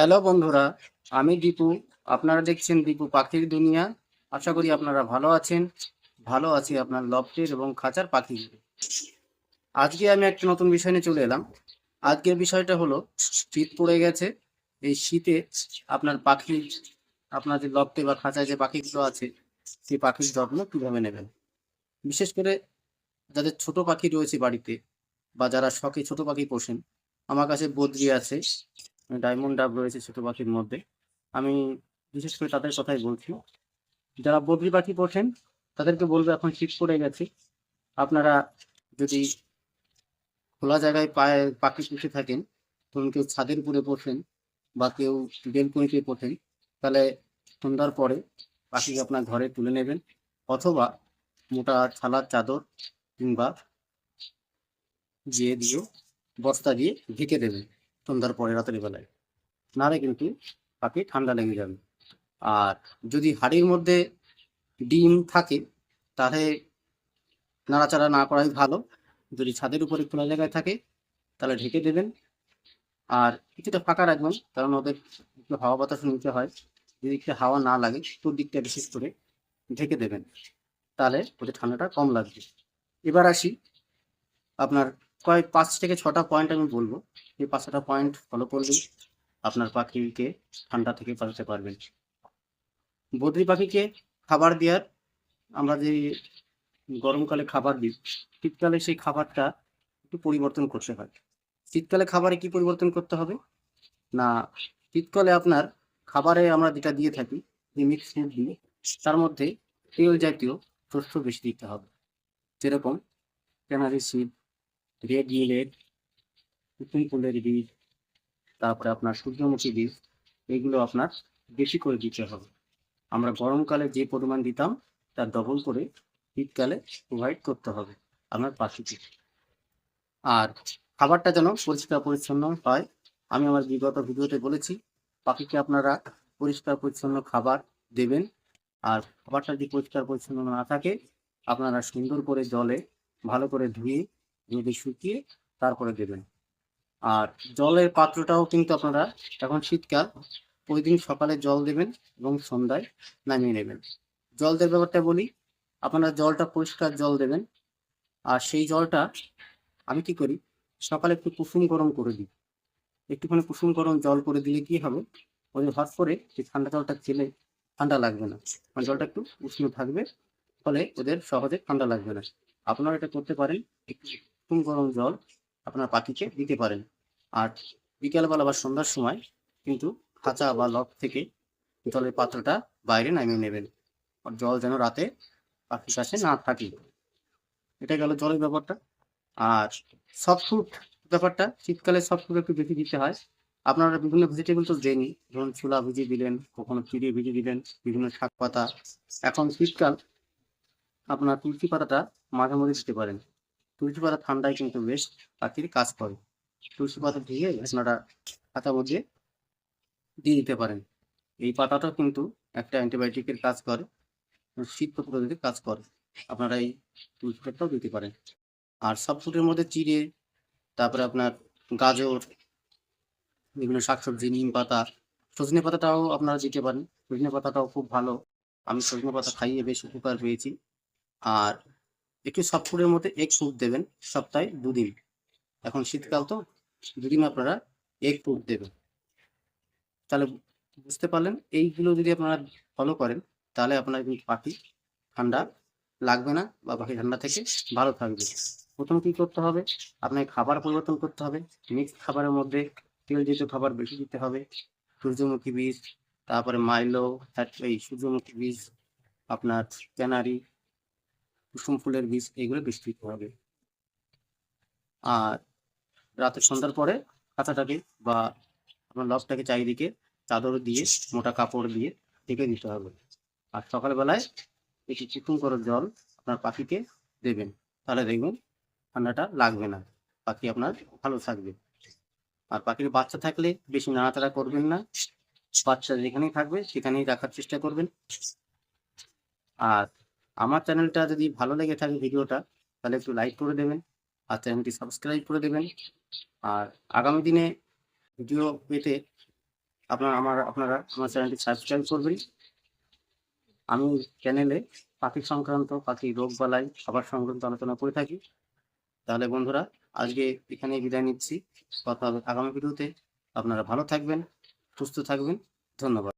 Hello বন্ধুরা, আমি দীপু। আপনারা দেখছেন দীপু পাখির দুনিয়া। আশা করি আপনারা ভালো আছেন। ভালো আছি আপনার লফটের এবং খাঁচার পাখি আজকে আমি একটা নতুন বিষয় নিয়ে চলে এলাম। আজকের বিষয়টা হলো, শীত পড়ে গেছে। এই শীতে আপনার পাখি আপনার যে লফটে বা খাঁচায় যে পাখিগুলো আছে, সেই পাখির যত্ন কীভাবে নেবেন? বিশেষ করে যাদের ছোট পাখি রয়েছে বাড়িতে বা যারা শখে ছোট পাখি পোষেন, আমার কাছে বদ্রি আছে। ডায়মন্ড ডাব রয়েছে ছোট পাখির মধ্যে। আমি বিশেষ করে তাদের কথাই বলছি। যারা বদ্রি পাখি পোষেন, তাদেরকে বলব এখন শীত পড়ে গেছে। আপনারা যদি খোলা জায়গায় পায়ে পাখি পুষে থাকেন ধরুন কেউ ছাদের উপরে পোষেন বা কেউ বেলকনিতে পোষেন, তাহলে সন্ধ্যার পরে পাখিকে আপনার ঘরে তুলে নেবেন। অথবা মোটা ছালার চাদর কিংবা দিয়ে দিয়েও বস্তা দিয়ে ঢেকে দেবেন। সন্ধ্যার পরে রাতের বেলায়। নাহলে কিন্তু পাখি ঠান্ডা লেগে যাবে। আর যদি হাড়ির মধ্যে ডিম থাকে, তাহলে নাড়াচাড়া না করাই ভালো। যদি ছাদের উপরে খোলা জায়গায় থাকে, তাহলে ঢেকে দেবেন। আর কিছুটা ফাঁকা রাখবেন, কারণ ওদের একটু হাওয়া বাতাস নিতে হয়। যদি একটু হাওয়া না লাগে, তোর দিকটা বিশেষ করে ঢেকে দেবেন। তাহলে ওদের ঠান্ডাটা কম লাগবে। এবার আসি আপনার কয়েক পাঁচ থেকে ছটা পয়েন্ট আমি বলব। এই পাঁচটা পয়েন্ট ফলো করলেই আপনার পাখিকে ঠান্ডা থেকে বাঁচাতে পারবেন। বদ্রি পাখিকে খাবার দেওয়ার আমরা যে গরমকালে খাবার দিই, শীতকালে সেই খাবারটা একটু পরিবর্তন করতে হয়। শীতকালে খাবারে কি পরিবর্তন করতে হবে? না, শীতকালে আপনার খাবারে আমরা যেটা দিয়ে থাকি, যে মিক্স দিই তার মধ্যে তেল জাতীয় শস্য বেশি দিতে হবে। যেরকম ক্যানারি সিড রেড মিলেট কুসুম ফুলের বীজ, তারপরে আপনার সূর্যমুখী বীজ, এগুলো আপনার বেশি করে দিতে হবে। আমরা গরমকালে যে পরিমাণ দিতাম তার ডবল করে শীতকালে প্রোভাইড করতে হবে আপনার পাখিকে। আর খাবারটা যেন পরিষ্কার পরিচ্ছন্ন হয়, আমি আমার বিগত ভিডিওতে বলেছি, পাখিকে আপনারা পরিষ্কার পরিচ্ছন্ন খাবার দেবেন। আর খাবারটা যদি পরিষ্কার পরিচ্ছন্ন না থাকে, আপনারা সুন্দর করে জলে ভালো করে ধুয়ে রোদে শুকিয়ে তারপরে দেবেন। আর জলের পাত্রটাও কিন্তু আপনারা এখন শীতকাল, প্রতিদিন সকালে জল দেবেন এবং সন্ধ্যায় নামিয়ে নেবেন। জল দেওয়ার ব্যাপারটা বলি, আপনারা জলটা পরিষ্কার জল দেবেন। আর সেই জলটা আমি কি করি, সকালে একটু কুসুম গরম করে দিই। একটুখানি কুসুম গরম জল করে দিলে কি হবে, ওই হট করে সেই ঠান্ডা জলটা খেলে ঠান্ডা লাগবে না মানে জলটা একটু উষ্ণ থাকবে, ফলে ওদের সহজে ঠান্ডা লাগবে না। আপনারা এটা করতে পারেন, একটু কুসুম গরম জল আপনার পাখিকে দিতে পারেন। আর বিকেলবেলা বা সন্ধ্যার সময় কিন্তু খাঁচা বা লক থেকে জলের পাত্রটা বাইরে নামিয়ে নেবেন। আর জল যেন রাতে পাখির কাছে না থাকে। এটা গেল জলের ব্যাপারটা। আর সফট ব্যাপারটা, শীতকালে সফট একটু বেশি দিতে হয়। আপনারা বিভিন্ন ভেজিটেবল তো দেনই ধরুন ছোলা ভিজিয়ে দিলেন, কখনো চিড়ে ভিজিয়ে দিলেন, বিভিন্ন শাক পাতা এখন শীতকাল, আপনার তুলসী পাতাটা মাঝে মধ্যে দিতে পারেন। তুলসী পাতা ঠান্ডায় কিন্তু বেশ পাখির কাজ করে। তুলসী পাতা দিয়ে আপনারা পাতার মধ্যে দিয়ে দিতে পারেন। এই পাতাটাও কিন্তু একটা অ্যান্টিবায়োটিকের কাজ করে শীত প্রতিরোধের কাজ করে। আপনারা এই তুলসী পাতাটাও দিতে পারেন। আর সব ফুটের মধ্যে চিড়ে, তারপরে আপনার গাজর, বিভিন্ন শাকসবজি, নিম পাতা, সজনে পাতাটাও আপনারা দিতে পারেন। সজনে পাতাটাও খুব ভালো। আমি সজনে পাতা খাইয়ে বেশ উপকার পেয়েছি। আর একটু সব ফুডের মধ্যে এগ ফুড দেবেন, সপ্তাহে দুদিন। এখন শীতকাল তো, দুদিন আপনারা এগ ফুড দেবেন। তাহলে বুঝতে পারলেন, এইগুলো যদি আপনারা ফলো করেন, তাহলে আপনার কিন্তু পাখি ঠান্ডা লাগবে না বা পাখি ঠান্ডা থেকে ভালো থাকবে। প্রথম কি করতে হবে? আপনাকে খাবার পরিবর্তন করতে হবে। মিক্সড খাবারের মধ্যে তেল জাতীয় খাবার বেশি দিতে হবে। সূর্যমুখী বীজ, তারপরে মাইলো এই সূর্যমুখী বীজ, আপনার ক্যানারি কুসুম ফুলের বীজ এগুলো বেশি দিতে হবে। আর রাতের সন্ধ্যার পরে খাঁচাটাকে বা আপনার লবটাকে চারিদিকে চাদর দিয়ে, মোটা কাপড় দিয়ে ঢেকে দিতে হবে। আর সকালবেলায় একটু কুসুম করে জল আপনার পাখিকে দেবেন। তাহলে দেখবেন ঠান্ডাটা লাগবে না, পাখি আপনার ভালো থাকবে। আর পাখির বাচ্চা থাকলে বেশি নাড়াচাড়া করবেন না, বাচ্চা যেখানেই থাকবে সেখানেই রাখার চেষ্টা করবেন। আর আমার চ্যানেলটা যদি ভালো লেগে থাকে ভিডিওটা, তাহলে একটু লাইক করে দেবেন আর চ্যানেলটি সাবস্ক্রাইব করে দেবেন। আর আগামী দিনে ভিডিও পেতে আপনারা আমার আপনারা আমার চ্যানেলটি সাবস্ক্রাইব করবেন। আমি চ্যানেলে পাখি সংক্রান্ত, পাখি রোগ বালাই, খাবার সংক্রান্ত আলোচনা করে থাকি। তাহলে বন্ধুরা, আজকে এখানে বিদায় নিচ্ছি। কথা হবে আগামী ভিডিওতে। আপনারা ভালো থাকবেন, সুস্থ থাকবেন। ধন্যবাদ।